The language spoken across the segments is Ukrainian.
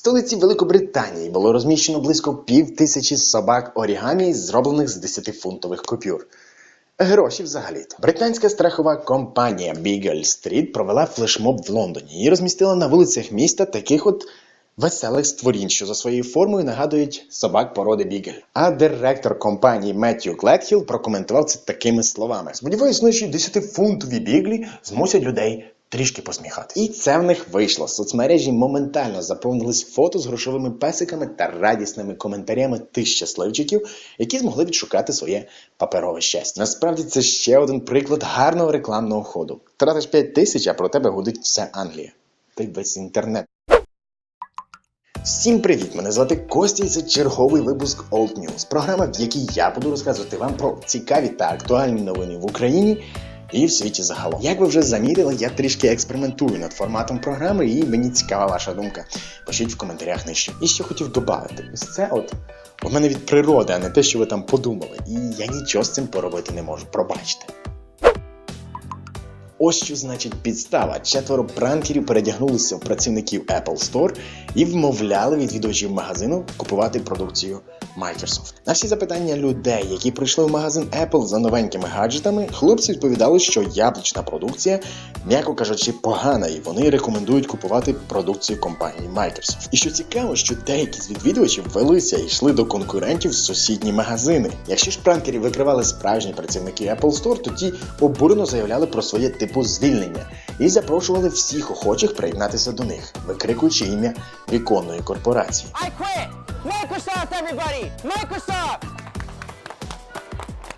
столиці Великобританії було розміщено близько пів тисячі собак орігамі, зроблених з 10-фунтових купюр. Гроші взагалі-то. Британська страхова компанія Beagle Street провела флешмоб в Лондоні і розмістила на вулицях міста таких от веселих створінь, що за своєю формою нагадують собак породи Бігель. А директор компанії Меттью Клетхіл прокоментував це такими словами: Сподіваюсь, наші 10-фунтові біглі змусять людей трішки посміхатися. І це в них вийшло. Соцмережі моментально заповнились фото з грошовими песиками та радісними коментарями тих щасливчиків, які змогли відшукати своє паперове щастя. Насправді це ще один приклад гарного рекламного ходу. Тратиш 5 тисяч, а про тебе гудить вся Англія. Та й весь інтернет. Всім привіт! Мене звати Костя і це черговий випуск Old News, програма, в якій я буду розказувати вам про цікаві та актуальні новини в Україні і в світі загалом. Як ви вже замітили, я трішки експериментую над форматом програми, і мені цікава ваша думка. Пишіть в коментарях нижче. І ще хотів додати: ось це от у мене від природи, а не те, що ви там подумали. І я нічого з цим поробити не можу. Пробачте. Ось що значить підстава. Четверо пранкерів передягнулися в працівників Apple Store і вмовляли відвідувачів магазину купувати продукцію Microsoft. На всі запитання людей, які прийшли в магазин Apple за новенькими гаджетами, хлопці відповідали, що яблучна продукція, м'яко кажучи, погана, і вони рекомендують купувати продукцію компанії Microsoft. І що цікаво, що деякі з відвідувачів велися і йшли до конкурентів в сусідні магазини. Якщо ж пранкерів викривали справжні працівники Apple Store, то ті обурено заявляли про своє типу звільнення і запрошували всіх охочих приєднатися до них, викрикуючи ім'я віконної корпорації. I quit! Microsoft, everybody! Microsoft!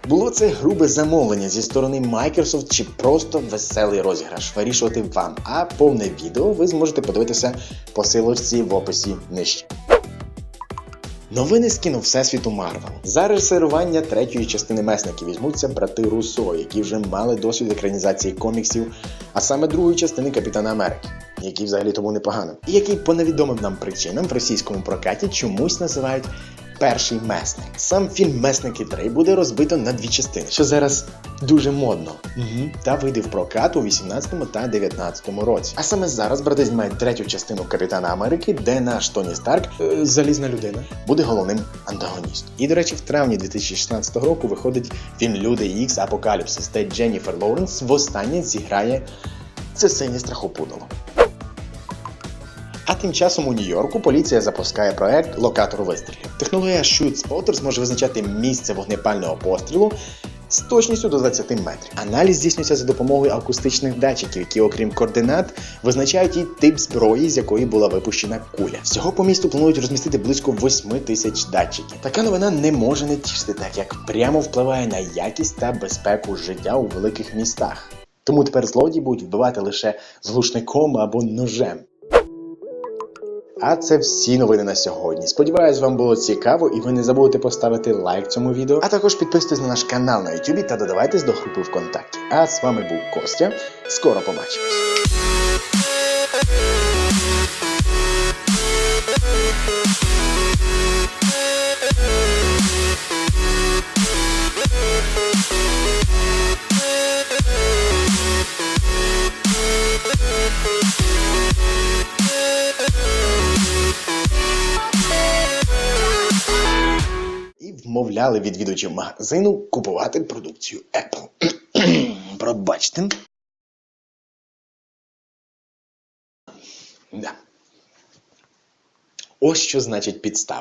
Було це грубе замовлення зі сторони Microsoft чи просто веселий розіграш вирішувати вам. А повне відео ви зможете подивитися по силочці в описі нижче. Новини з кіно Всесвіту Марвел. За режисерування третьої частини месників візьмуться брати Руссо, які вже мали досвід екранізації коміксів, а саме другої частини Капітана Америки, який взагалі тому непогано, і який по невідомим нам причинам в російському прокаті чомусь називають Перший месник. Сам фільм Месники 3 буде розбито на дві частини, що зараз дуже модно. Угу. Та вийде в прокат у 18 та 19 році. А саме зараз брати знімають третю частину Капітана Америки, де наш Тоні Старк, е, залізна людина, буде головним антагоністом. І, до речі, в травні 2016 року виходить фільм Люди Ікс Апокаліпсис, де Дженніфер Лоуренс востаннє зіграє це синє страхопудало. Тим часом у Нью-Йорку поліція запускає проект локатор вистрілів. Технологія Shoot Spotter зможе визначати місце вогнепального пострілу з точністю до 20 метрів. Аналіз здійснюється за допомогою акустичних датчиків, які, окрім координат, визначають і тип зброї, з якої була випущена куля. Всього по місту планують розмістити близько 8 тисяч датчиків. Така новина не може не тішити, так як прямо впливає на якість та безпеку життя у великих містах. Тому тепер злодії будуть вбивати лише з глушником або ножем. А це всі новини на сьогодні. Сподіваюсь, вам було цікаво і ви не забудете поставити лайк цьому відео, а також підписуйтесь на наш канал на YouTube та додавайтесь до групи ВКонтакті. А з вами був Костя. Скоро побачимось. І вмовляли відвідувачів магазину купувати продукцію Apple. Пробачте. Да. Ось що значить підстава.